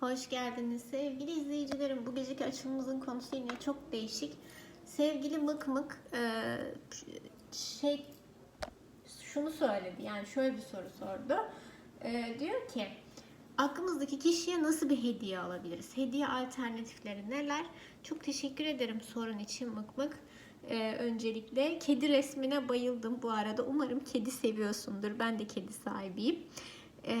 Hoş geldiniz sevgili izleyicilerim. Bu geceki açılımımızın konusu yine çok değişik. Sevgili Mık Mık e, şey şunu söyledi. Yani şöyle bir soru sordu. E, diyor ki aklımızdaki kişiye nasıl bir hediye alabiliriz? Hediye alternatifleri neler? Çok teşekkür ederim sorun için Mık Mık. E, öncelikle kedi resmine bayıldım bu arada. Umarım kedi seviyorsundur. Ben de kedi sahibiyim. E,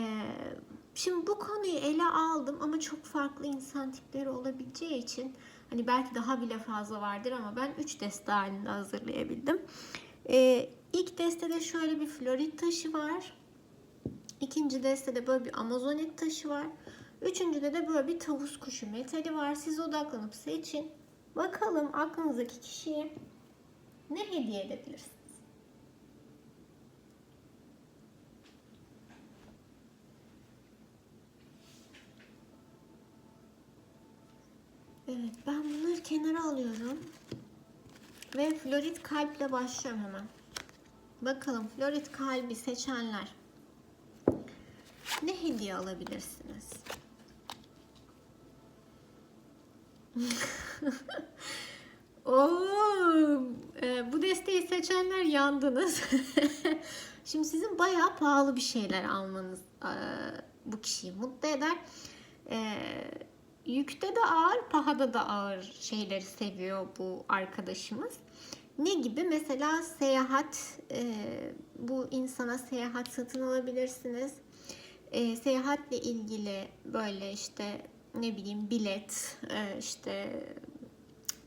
Şimdi bu konuyu ele aldım ama çok farklı insan tipleri olabileceği için hani belki daha bile fazla vardır ama ben 3 deste halinde hazırlayabildim. Ee, ilk destede şöyle bir florit taşı var. İkinci destede böyle bir amazonet taşı var. Üçüncüde de böyle bir tavus kuşu metali var. Siz odaklanıp seçin. Bakalım aklınızdaki kişiye ne hediye edebilirsiniz? Evet ben bunları kenara alıyorum. Ve florit kalple başlıyorum hemen. Bakalım florit kalbi seçenler ne hediye alabilirsiniz? Oo, e, bu desteği seçenler yandınız. Şimdi sizin bayağı pahalı bir şeyler almanız e, bu kişiyi mutlu eder. E, yükte de ağır, pahada da ağır şeyleri seviyor bu arkadaşımız. Ne gibi? Mesela seyahat, e, bu insana seyahat satın alabilirsiniz. E, seyahatle ilgili böyle işte ne bileyim bilet, e, işte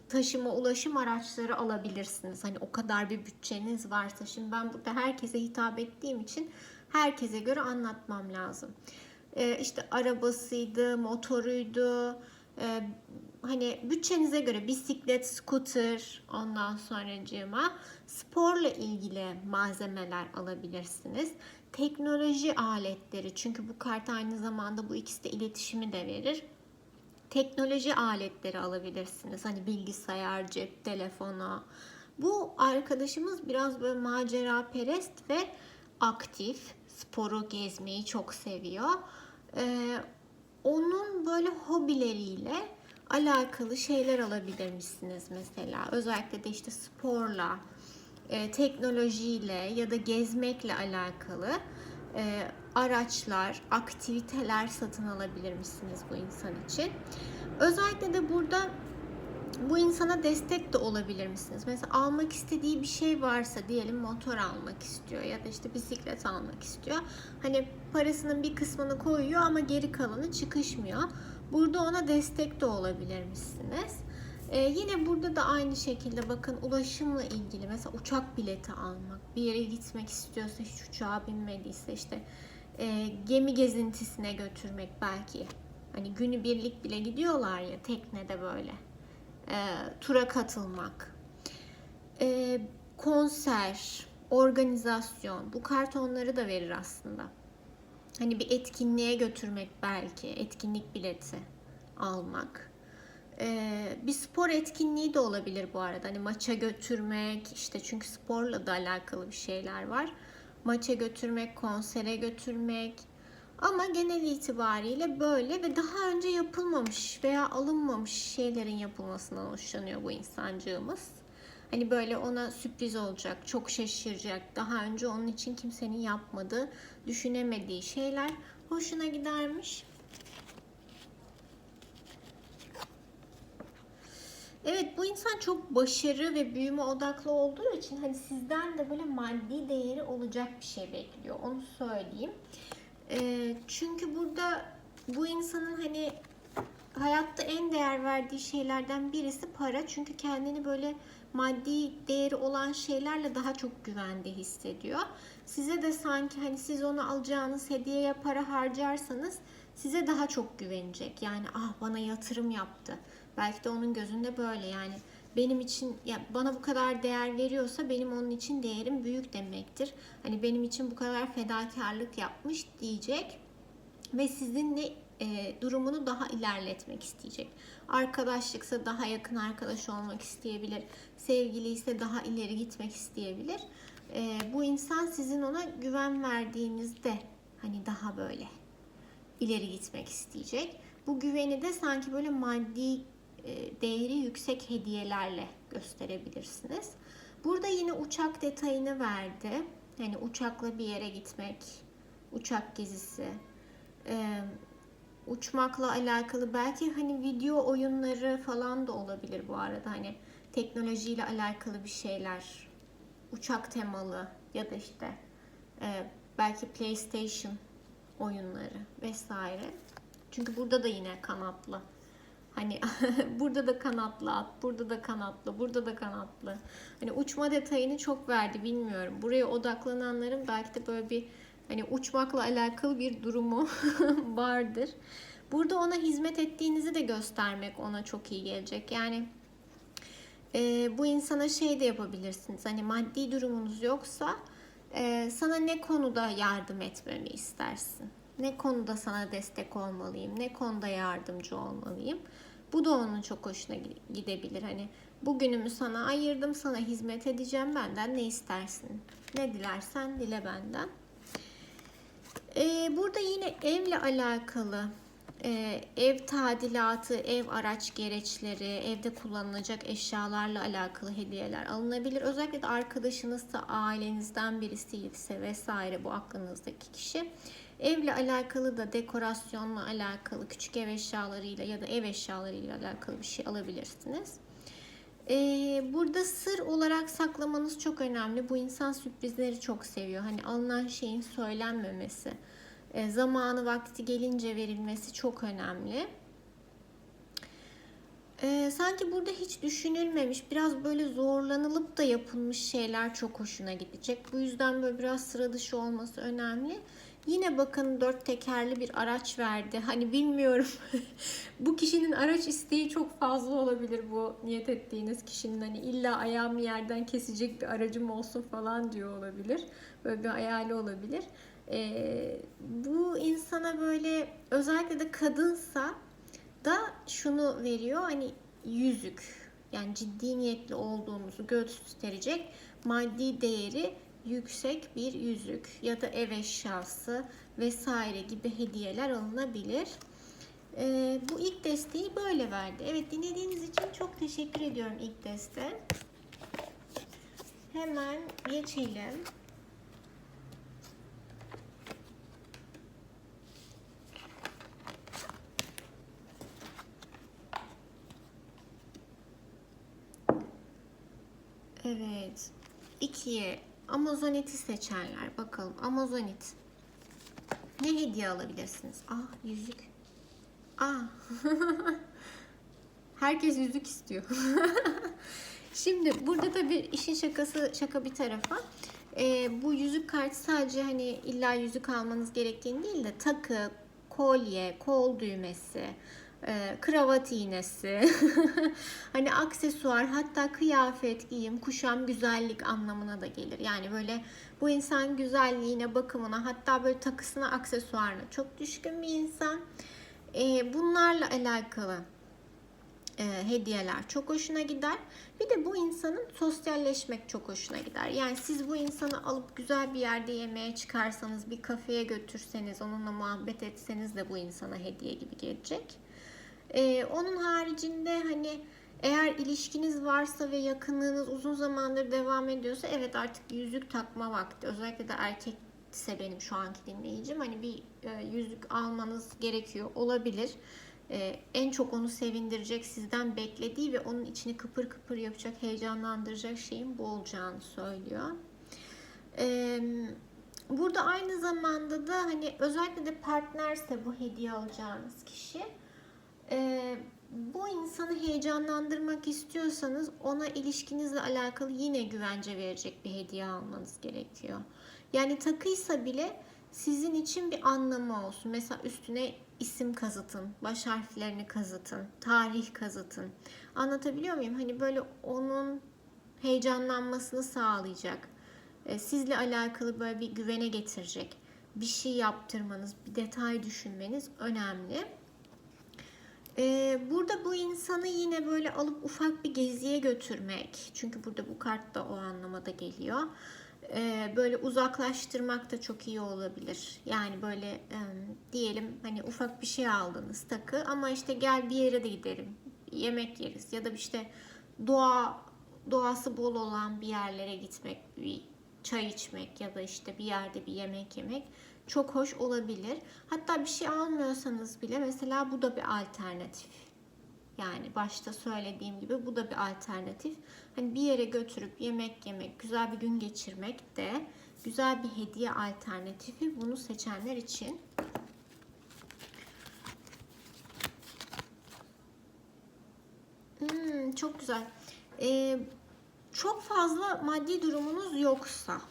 taşıma, ulaşım araçları alabilirsiniz. Hani o kadar bir bütçeniz varsa. Şimdi ben burada herkese hitap ettiğim için herkese göre anlatmam lazım. Ee, işte arabasıydı, motoruydu, e, hani bütçenize göre bisiklet, scooter, ondan sonracığıma sporla ilgili malzemeler alabilirsiniz. Teknoloji aletleri çünkü bu kart aynı zamanda bu ikisi de iletişimi de verir. Teknoloji aletleri alabilirsiniz. Hani bilgisayar, cep telefonu. Bu arkadaşımız biraz böyle macera perest ve aktif. Sporu gezmeyi çok seviyor. Ee, onun böyle hobileriyle alakalı şeyler alabilirmişsiniz mesela. Özellikle de işte sporla, e, teknolojiyle ya da gezmekle alakalı e, araçlar, aktiviteler satın alabilir misiniz bu insan için? Özellikle de burada bu insana destek de olabilir misiniz? Mesela almak istediği bir şey varsa diyelim motor almak istiyor ya da işte bisiklet almak istiyor. Hani parasının bir kısmını koyuyor ama geri kalanı çıkışmıyor. Burada ona destek de olabilir misiniz? Ee, yine burada da aynı şekilde bakın ulaşımla ilgili mesela uçak bileti almak, bir yere gitmek istiyorsa hiç uçağa binmediyse işte e, gemi gezintisine götürmek belki. Hani günübirlik bile gidiyorlar ya teknede böyle. E, tura katılmak. E, konser, organizasyon. Bu kart onları da verir aslında. Hani bir etkinliğe götürmek belki. Etkinlik bileti almak. Ee, bir spor etkinliği de olabilir bu arada. Hani maça götürmek, işte çünkü sporla da alakalı bir şeyler var. Maça götürmek, konsere götürmek. Ama genel itibariyle böyle ve daha önce yapılmamış veya alınmamış şeylerin yapılmasından hoşlanıyor bu insancığımız. Hani böyle ona sürpriz olacak, çok şaşıracak. Daha önce onun için kimsenin yapmadığı, düşünemediği şeyler hoşuna gidermiş. Evet bu insan çok başarı ve büyüme odaklı olduğu için hani sizden de böyle maddi değeri olacak bir şey bekliyor. Onu söyleyeyim. Ee, çünkü burada bu insanın hani hayatta en değer verdiği şeylerden birisi para. Çünkü kendini böyle maddi değeri olan şeylerle daha çok güvende hissediyor. Size de sanki hani siz onu alacağınız hediyeye para harcarsanız size daha çok güvenecek. Yani ah bana yatırım yaptı. Belki de onun gözünde böyle yani benim için ya bana bu kadar değer veriyorsa benim onun için değerim büyük demektir. Hani benim için bu kadar fedakarlık yapmış diyecek ve sizinle e, durumunu daha ilerletmek isteyecek. Arkadaşlıksa daha yakın arkadaş olmak isteyebilir. Sevgili ise daha ileri gitmek isteyebilir. E, bu insan sizin ona güven verdiğinizde hani daha böyle ileri gitmek isteyecek. bu güveni de sanki böyle maddi değeri yüksek hediyelerle gösterebilirsiniz. Burada yine uçak detayını verdi. Yani uçakla bir yere gitmek, uçak gezisi, e, uçmakla alakalı belki hani video oyunları falan da olabilir bu arada hani teknolojiyle alakalı bir şeyler uçak temalı ya da işte e, belki PlayStation oyunları vesaire. Çünkü burada da yine kanatlı. Hani burada da kanatlı at, burada da kanatlı, burada da kanatlı. Hani uçma detayını çok verdi bilmiyorum. Buraya odaklananların belki de böyle bir hani uçmakla alakalı bir durumu vardır. Burada ona hizmet ettiğinizi de göstermek ona çok iyi gelecek. Yani e, bu insana şey de yapabilirsiniz. Hani maddi durumunuz yoksa e, sana ne konuda yardım etmemi istersin? Ne konuda sana destek olmalıyım? Ne konuda yardımcı olmalıyım? Bu da onun çok hoşuna gidebilir. Hani bugünümü sana ayırdım, sana hizmet edeceğim. Benden ne istersin? Ne dilersen dile benden. Ee, burada yine evle alakalı e, ev tadilatı, ev araç gereçleri, evde kullanılacak eşyalarla alakalı hediyeler alınabilir. Özellikle de arkadaşınızsa, ailenizden birisi ise vesaire bu aklınızdaki kişi. Evle alakalı da dekorasyonla alakalı küçük ev eşyalarıyla ya da ev eşyalarıyla alakalı bir şey alabilirsiniz. Ee, burada sır olarak saklamanız çok önemli. Bu insan sürprizleri çok seviyor. Hani alınan şeyin söylenmemesi, e, zamanı vakti gelince verilmesi çok önemli. Ee, sanki burada hiç düşünülmemiş, biraz böyle zorlanılıp da yapılmış şeyler çok hoşuna gidecek. Bu yüzden böyle biraz sıra dışı olması önemli. Yine bakın dört tekerli bir araç verdi. Hani bilmiyorum. bu kişinin araç isteği çok fazla olabilir bu niyet ettiğiniz kişinin. Hani illa ayağımı yerden kesecek bir aracım olsun falan diyor olabilir. Böyle bir hayali olabilir. Ee, bu insana böyle özellikle de kadınsa da şunu veriyor. Hani yüzük yani ciddi niyetli olduğunuzu gösterecek maddi değeri yüksek bir yüzük ya da ev eşyası vesaire gibi hediyeler alınabilir. Ee, bu ilk desteği böyle verdi. Evet dinlediğiniz için çok teşekkür ediyorum ilk deste. Hemen geçelim. Evet. İkiye Amazonit'i seçenler. Bakalım Amazonit. Ne hediye alabilirsiniz? Ah yüzük. Ah. Herkes yüzük istiyor. Şimdi burada tabii işin şakası şaka bir tarafa. Ee, bu yüzük kartı sadece hani illa yüzük almanız gerektiğini değil de takı, kolye, kol düğmesi, e, kravat iğnesi, hani aksesuar hatta kıyafet, giyim, kuşam, güzellik anlamına da gelir. Yani böyle bu insan güzelliğine, bakımına hatta böyle takısına, aksesuarına çok düşkün bir insan. E, bunlarla alakalı e, hediyeler çok hoşuna gider. Bir de bu insanın sosyalleşmek çok hoşuna gider. Yani siz bu insanı alıp güzel bir yerde yemeğe çıkarsanız, bir kafeye götürseniz, onunla muhabbet etseniz de bu insana hediye gibi gelecek. Ee, onun haricinde hani eğer ilişkiniz varsa ve yakınlığınız uzun zamandır devam ediyorsa evet artık yüzük takma vakti. Özellikle de erkekse benim şu anki dinleyicim hani bir e, yüzük almanız gerekiyor olabilir. E, en çok onu sevindirecek sizden beklediği ve onun içini kıpır kıpır yapacak, heyecanlandıracak şeyin bu olacağını söylüyor. E, burada aynı zamanda da hani özellikle de partnerse bu hediye alacağınız kişi bu insanı heyecanlandırmak istiyorsanız ona ilişkinizle alakalı yine güvence verecek bir hediye almanız gerekiyor. Yani takıysa bile sizin için bir anlamı olsun. Mesela üstüne isim kazıtın, baş harflerini kazıtın, tarih kazıtın. Anlatabiliyor muyum? Hani böyle onun heyecanlanmasını sağlayacak. Sizle alakalı böyle bir güvene getirecek. Bir şey yaptırmanız, bir detay düşünmeniz önemli. Ee, burada bu insanı yine böyle alıp ufak bir geziye götürmek. Çünkü burada bu kart da o anlamada geliyor. e, böyle uzaklaştırmak da çok iyi olabilir. Yani böyle e, diyelim hani ufak bir şey aldınız takı ama işte gel bir yere de gidelim. Yemek yeriz ya da işte doğa doğası bol olan bir yerlere gitmek, bir çay içmek ya da işte bir yerde bir yemek yemek çok hoş olabilir. Hatta bir şey almıyorsanız bile mesela bu da bir alternatif. Yani başta söylediğim gibi bu da bir alternatif. Hani bir yere götürüp yemek yemek, güzel bir gün geçirmek de güzel bir hediye alternatifi bunu seçenler için. Hmm, çok güzel. Ee, çok fazla maddi durumunuz yoksa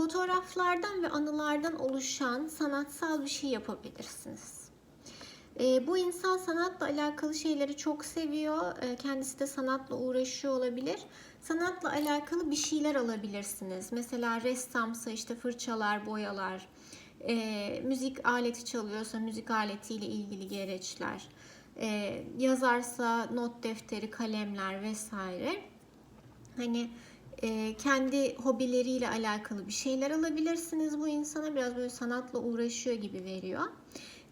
fotoğraflardan ve anılardan oluşan sanatsal bir şey yapabilirsiniz. E, bu insan sanatla alakalı şeyleri çok seviyor. E, kendisi de sanatla uğraşıyor olabilir. Sanatla alakalı bir şeyler alabilirsiniz. Mesela ressamsa işte fırçalar, boyalar, e, müzik aleti çalıyorsa müzik aletiyle ilgili gereçler, yazarsa not defteri, kalemler vesaire. Hani e, kendi hobileriyle alakalı bir şeyler alabilirsiniz bu insana. Biraz böyle sanatla uğraşıyor gibi veriyor.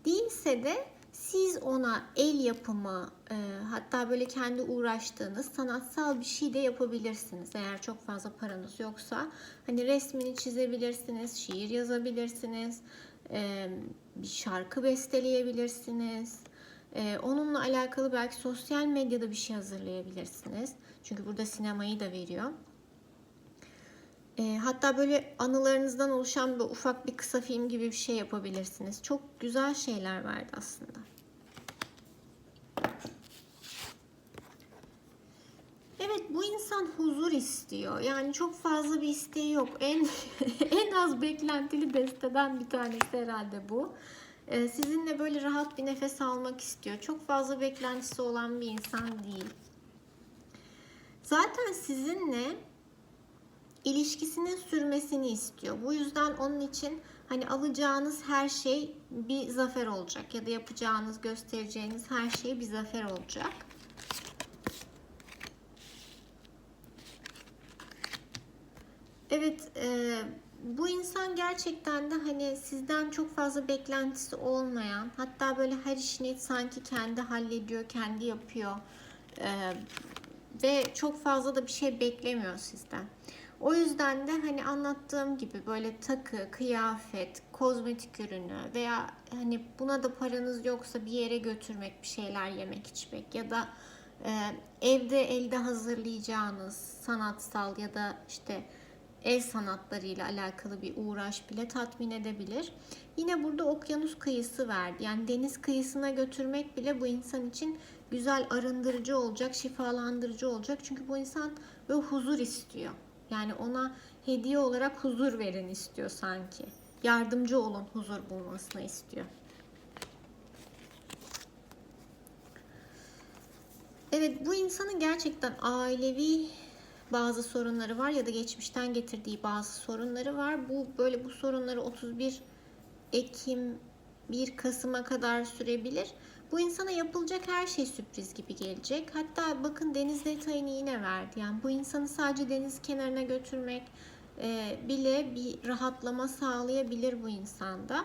Değilse de siz ona el yapımı e, hatta böyle kendi uğraştığınız sanatsal bir şey de yapabilirsiniz. Eğer çok fazla paranız yoksa hani resmini çizebilirsiniz, şiir yazabilirsiniz, e, bir şarkı besteleyebilirsiniz. Onunla alakalı belki sosyal medyada bir şey hazırlayabilirsiniz. Çünkü burada sinemayı da veriyor. E, hatta böyle anılarınızdan oluşan bir ufak bir kısa film gibi bir şey yapabilirsiniz. Çok güzel şeyler verdi aslında. Evet bu insan huzur istiyor. Yani çok fazla bir isteği yok. En en az beklentili desteden bir tanesi herhalde bu. Ee, sizinle böyle rahat bir nefes almak istiyor. Çok fazla beklentisi olan bir insan değil. Zaten sizinle ilişkisinin sürmesini istiyor. Bu yüzden onun için hani alacağınız her şey bir zafer olacak ya da yapacağınız, göstereceğiniz her şey bir zafer olacak. Evet, e, bu insan gerçekten de hani sizden çok fazla beklentisi olmayan, hatta böyle her işini sanki kendi hallediyor, kendi yapıyor e, ve çok fazla da bir şey beklemiyor sizden. O yüzden de hani anlattığım gibi böyle takı, kıyafet, kozmetik ürünü veya hani buna da paranız yoksa bir yere götürmek, bir şeyler yemek, içmek ya da e, evde elde hazırlayacağınız sanatsal ya da işte el sanatlarıyla alakalı bir uğraş bile tatmin edebilir. Yine burada okyanus kıyısı verdi. Yani deniz kıyısına götürmek bile bu insan için güzel arındırıcı olacak, şifalandırıcı olacak. Çünkü bu insan böyle huzur istiyor. Yani ona hediye olarak huzur verin istiyor sanki. Yardımcı olun huzur bulmasını istiyor. Evet bu insanın gerçekten ailevi bazı sorunları var ya da geçmişten getirdiği bazı sorunları var. Bu böyle bu sorunları 31 Ekim 1 Kasım'a kadar sürebilir. Bu insana yapılacak her şey sürpriz gibi gelecek. Hatta bakın deniz detayını yine verdi. Yani bu insanı sadece deniz kenarına götürmek e, bile bir rahatlama sağlayabilir bu insanda.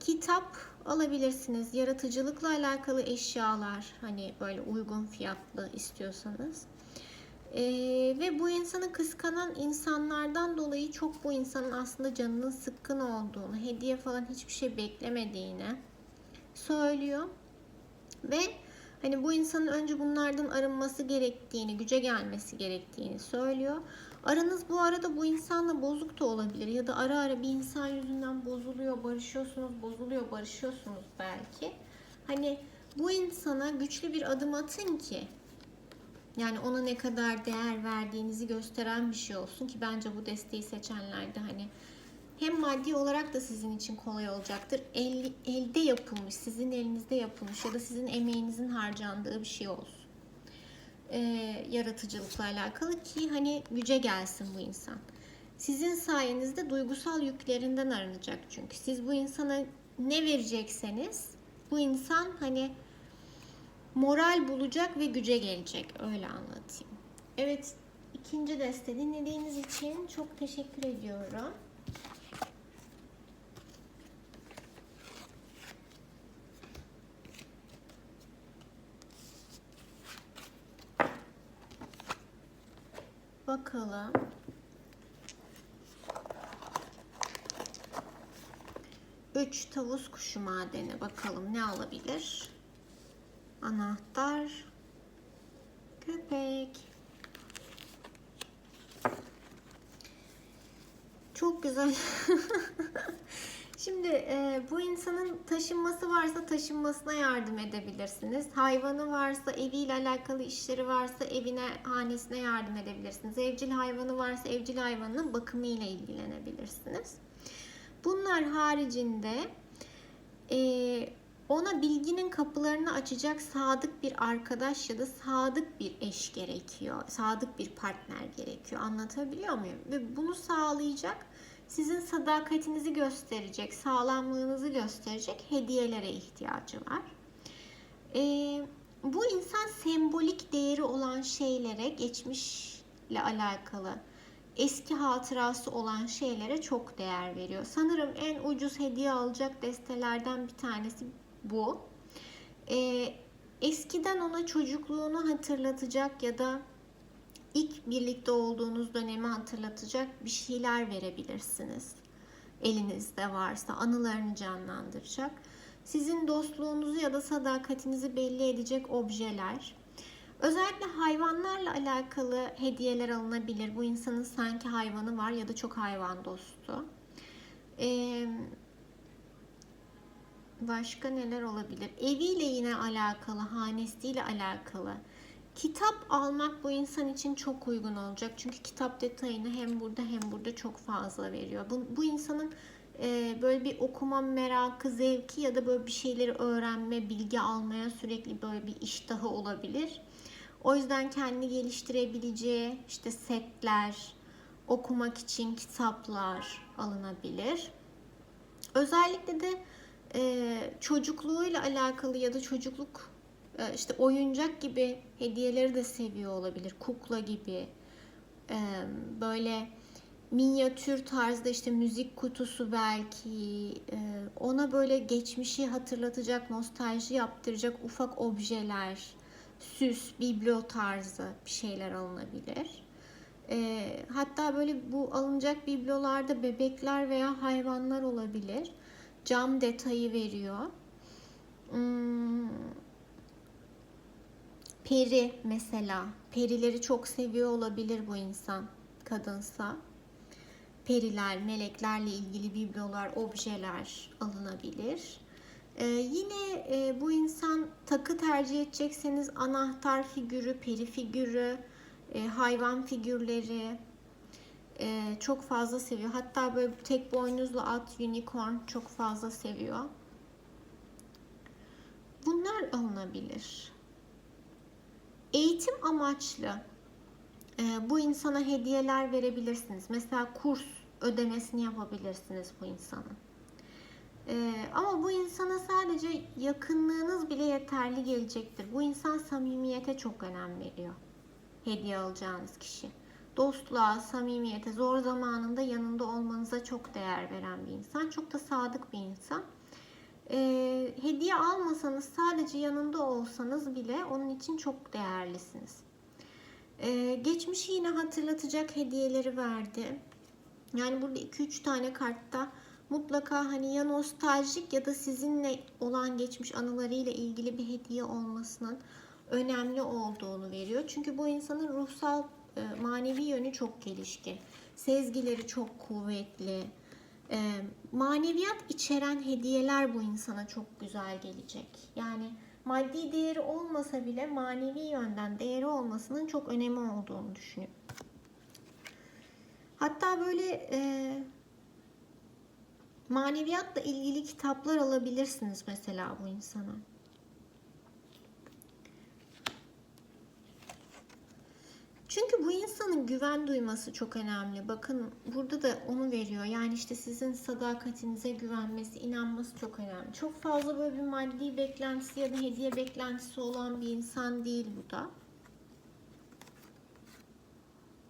Kitap alabilirsiniz. Yaratıcılıkla alakalı eşyalar hani böyle uygun fiyatlı istiyorsanız. Ee, ve bu insanı kıskanan insanlardan dolayı çok bu insanın aslında canının sıkkın olduğunu, hediye falan hiçbir şey beklemediğini söylüyor. Ve hani bu insanın önce bunlardan arınması gerektiğini, güce gelmesi gerektiğini söylüyor. Aranız bu arada bu insanla bozuk da olabilir ya da ara ara bir insan yüzünden bozuluyor, barışıyorsunuz, bozuluyor, barışıyorsunuz belki. Hani bu insana güçlü bir adım atın ki yani ona ne kadar değer verdiğinizi gösteren bir şey olsun ki bence bu desteği seçenlerde hani hem maddi olarak da sizin için kolay olacaktır. El, elde yapılmış, sizin elinizde yapılmış ya da sizin emeğinizin harcandığı bir şey olsun. Ee, yaratıcılıkla alakalı ki hani güce gelsin bu insan. Sizin sayenizde duygusal yüklerinden arınacak çünkü. Siz bu insana ne verecekseniz bu insan hani moral bulacak ve güce gelecek. Öyle anlatayım. Evet İkinci deste dinlediğiniz için çok teşekkür ediyorum. Bakalım. Üç tavus kuşu madeni. Bakalım ne alabilir? Anahtar. Köpek. Çok güzel. Şimdi e, bu insanın taşınması varsa taşınmasına yardım edebilirsiniz. Hayvanı varsa, eviyle alakalı işleri varsa evine, hanesine yardım edebilirsiniz. Evcil hayvanı varsa evcil hayvanının bakımıyla ilgilenebilirsiniz. Bunlar haricinde e, ona bilginin kapılarını açacak sadık bir arkadaş ya da sadık bir eş gerekiyor. Sadık bir partner gerekiyor. Anlatabiliyor muyum? Ve bunu sağlayacak sizin sadakatinizi gösterecek, sağlamlığınızı gösterecek hediyelere ihtiyacı var. Ee, bu insan sembolik değeri olan şeylere, geçmişle alakalı, eski hatırası olan şeylere çok değer veriyor. Sanırım en ucuz hediye alacak destelerden bir tanesi bu. Ee, eskiden ona çocukluğunu hatırlatacak ya da ilk birlikte olduğunuz dönemi hatırlatacak bir şeyler verebilirsiniz. Elinizde varsa anılarını canlandıracak. Sizin dostluğunuzu ya da sadakatinizi belli edecek objeler. Özellikle hayvanlarla alakalı hediyeler alınabilir. Bu insanın sanki hayvanı var ya da çok hayvan dostu. Ee, başka neler olabilir? Eviyle yine alakalı, hanesiyle alakalı. Kitap almak bu insan için çok uygun olacak. Çünkü kitap detayını hem burada hem burada çok fazla veriyor. Bu, bu insanın e, böyle bir okuma merakı, zevki ya da böyle bir şeyleri öğrenme, bilgi almaya sürekli böyle bir iştahı olabilir. O yüzden kendini geliştirebileceği işte setler, okumak için kitaplar alınabilir. Özellikle de e, çocukluğuyla alakalı ya da çocukluk işte oyuncak gibi hediyeleri de seviyor olabilir. Kukla gibi e, böyle minyatür tarzda işte müzik kutusu belki e, ona böyle geçmişi hatırlatacak, nostalji yaptıracak ufak objeler, süs, biblo tarzı bir şeyler alınabilir. Hatta böyle bu alınacak biblolarda bebekler veya hayvanlar olabilir. Cam detayı veriyor. Hmm, Peri mesela. Perileri çok seviyor olabilir bu insan kadınsa. Periler, meleklerle ilgili biblolar, objeler alınabilir. Ee, yine e, bu insan takı tercih edecekseniz anahtar figürü, peri figürü, e, hayvan figürleri e, çok fazla seviyor. Hatta böyle tek boynuzlu at, unicorn çok fazla seviyor. Bunlar alınabilir. Eğitim amaçlı e, bu insana hediyeler verebilirsiniz. Mesela kurs ödemesini yapabilirsiniz bu insanın. E, ama bu insana sadece yakınlığınız bile yeterli gelecektir. Bu insan samimiyete çok önem veriyor. Hediye alacağınız kişi. Dostluğa, samimiyete, zor zamanında yanında olmanıza çok değer veren bir insan. Çok da sadık bir insan e, hediye almasanız sadece yanında olsanız bile onun için çok değerlisiniz. E, geçmişi yine hatırlatacak hediyeleri verdi. Yani burada 2-3 tane kartta mutlaka hani ya nostaljik ya da sizinle olan geçmiş anılarıyla ilgili bir hediye olmasının önemli olduğunu veriyor. Çünkü bu insanın ruhsal e, manevi yönü çok gelişkin. Sezgileri çok kuvvetli e, maneviyat içeren hediyeler bu insana çok güzel gelecek. Yani maddi değeri olmasa bile manevi yönden değeri olmasının çok önemi olduğunu düşünüyorum. Hatta böyle e, maneviyatla ilgili kitaplar alabilirsiniz mesela bu insana. Çünkü bu insanın güven duyması çok önemli. Bakın burada da onu veriyor. Yani işte sizin sadakatinize güvenmesi, inanması çok önemli. Çok fazla böyle bir maddi beklentisi ya da hediye beklentisi olan bir insan değil bu da.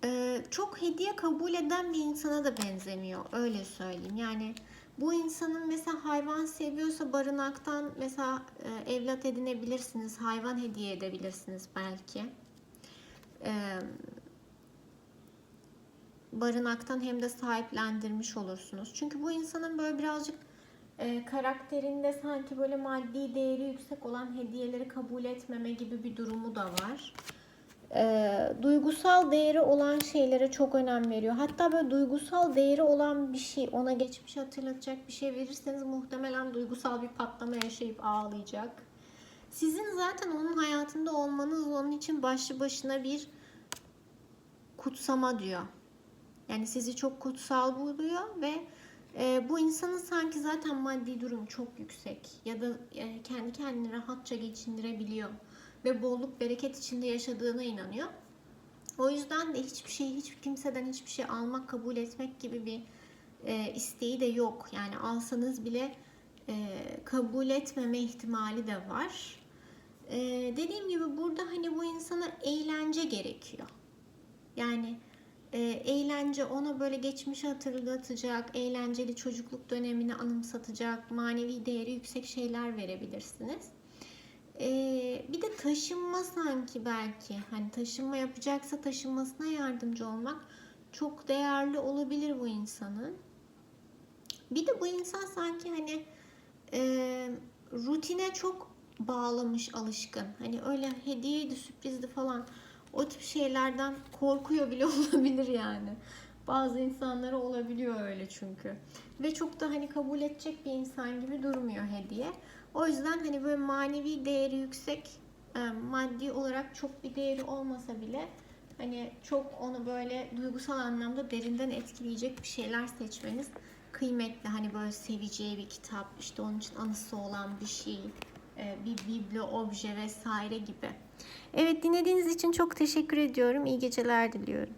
e, çok hediye kabul eden bir insana da benzemiyor. Öyle söyleyeyim. Yani bu insanın mesela hayvan seviyorsa barınaktan mesela e, evlat edinebilirsiniz. Hayvan hediye edebilirsiniz belki. E, barınaktan hem de sahiplendirmiş olursunuz. Çünkü bu insanın böyle birazcık e, karakterinde sanki böyle maddi değeri yüksek olan hediyeleri kabul etmeme gibi bir durumu da var. E, duygusal değeri olan şeylere çok önem veriyor. Hatta böyle duygusal değeri olan bir şey, ona geçmiş hatırlatacak bir şey verirseniz muhtemelen duygusal bir patlama yaşayıp ağlayacak. Sizin zaten onun hayatında olmanız onun için başlı başına bir kutsama diyor. Yani sizi çok kutsal buluyor ve e, bu insanın sanki zaten maddi durum çok yüksek ya da e, kendi kendini rahatça geçindirebiliyor ve bolluk bereket içinde yaşadığına inanıyor. O yüzden de hiçbir şey, hiç kimseden hiçbir şey almak, kabul etmek gibi bir e, isteği de yok. Yani alsanız bile e, kabul etmeme ihtimali de var. E, dediğim gibi burada hani bu insana eğlence gerekiyor. Yani e, eğlence ona böyle geçmişi hatırlatacak, eğlenceli çocukluk dönemini anımsatacak, manevi değeri yüksek şeyler verebilirsiniz. E, bir de taşınma sanki belki hani taşınma yapacaksa taşınmasına yardımcı olmak çok değerli olabilir bu insanın. Bir de bu insan sanki hani e, rutine çok bağlamış, alışkın. Hani öyle hediyeydi, sürprizdi falan o tip şeylerden korkuyor bile olabilir yani. Bazı insanlara olabiliyor öyle çünkü. Ve çok da hani kabul edecek bir insan gibi durmuyor hediye. O yüzden hani böyle manevi değeri yüksek, e, maddi olarak çok bir değeri olmasa bile hani çok onu böyle duygusal anlamda derinden etkileyecek bir şeyler seçmeniz kıymetli. Hani böyle seveceği bir kitap, işte onun için anısı olan bir şey, bir biblo, obje vesaire gibi. Evet dinlediğiniz için çok teşekkür ediyorum. İyi geceler diliyorum.